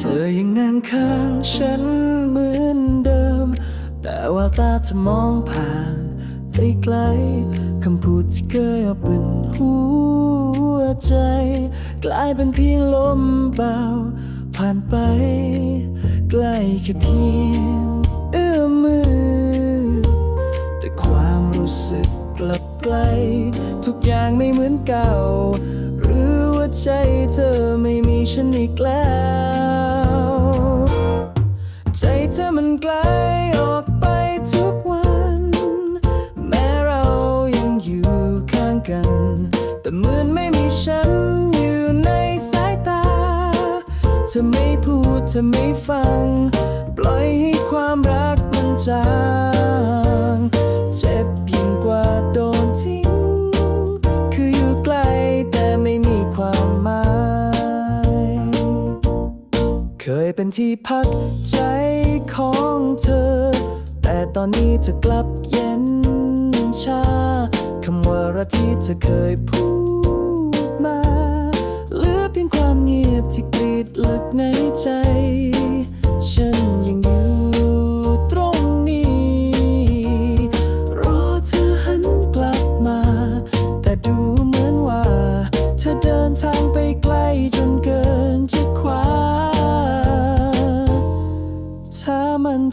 เธอยังนั่งข้างฉันเหมือนเดิม แต่ว่าตาเธอมองผ่านไปไกลคำพูดที่เคยเอาเป็นหัวใจ กลายเป็นเพียงลมเบา ผ่านไป ใกล้แค่เพียงเอื้อมมือ แต่ความรู้สึกกลับไกล ทุกอย่างไม่เหมือนเก่า ใจเธอไม่มีฉันอีกแล้ว ใจเธอมันไกลออกไปทุกวัน แม้เรายังอยู่ข้างกัน แต่เหมือนไม่มีฉันอยู่ในสายตา เธอไม่พูดเธอไม่ฟัง ปล่อยให้ความรักมันจาง เป็นที่พักใจของเธอ แต่ตอนนี้เธอกลับเย็นชาคำว่ารักที่เธอเคยพูดมาเหลือเพียงความเงียบที่กรีดลึกในใจ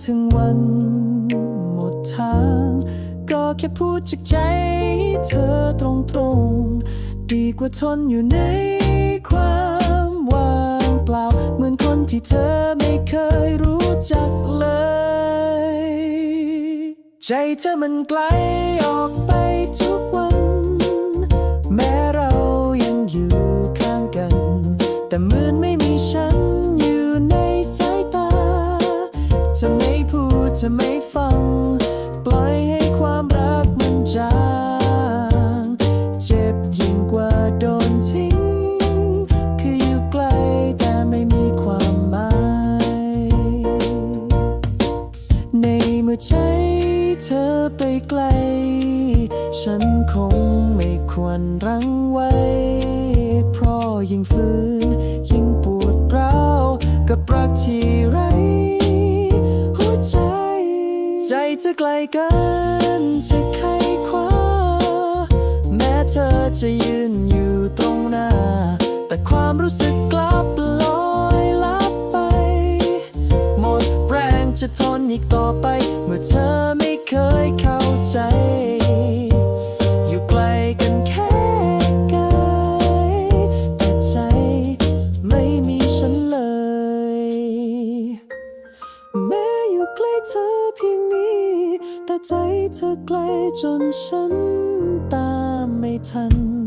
ถึงวันหมดทาง ก็แค่พูดจากใจให้เธอตรงๆ ดีกว่าทนอยู่ในความว่างเปล่า เหมือนคนที่เธอไม่เคยรู้จักเลย ใจเธอมันไกลออกไปทุกวัน แม้เรายังอยู่ข้างกัน แต่เหมือนไม่มีฉันอยู่ในสายตาเธอไม่ ธอไม่ฟัง ปล่อยให้ความรักมันจางเจ็บยิ่งกว่าโดนทิ้ง คืออยู่ไกลแต่ไม่มีความหมาย ในเมื่อใจเธอไปไกล ฉันคงไม่ควรรั้งไว้ เพราะยิ่งฝืน ยิ่งปวดร้าวกับรักที่ จะไกลเกินจะไขคว้าแม้เธอจะยืนอยู่ตรงหน้า แต่ความรู้สึกกลับลอยลับไป หมดแรงจะทนอีกต่อไป เมื่อเธอไม่เคยเข้า ใจเธอไกลจนฉันตามไม่ทัน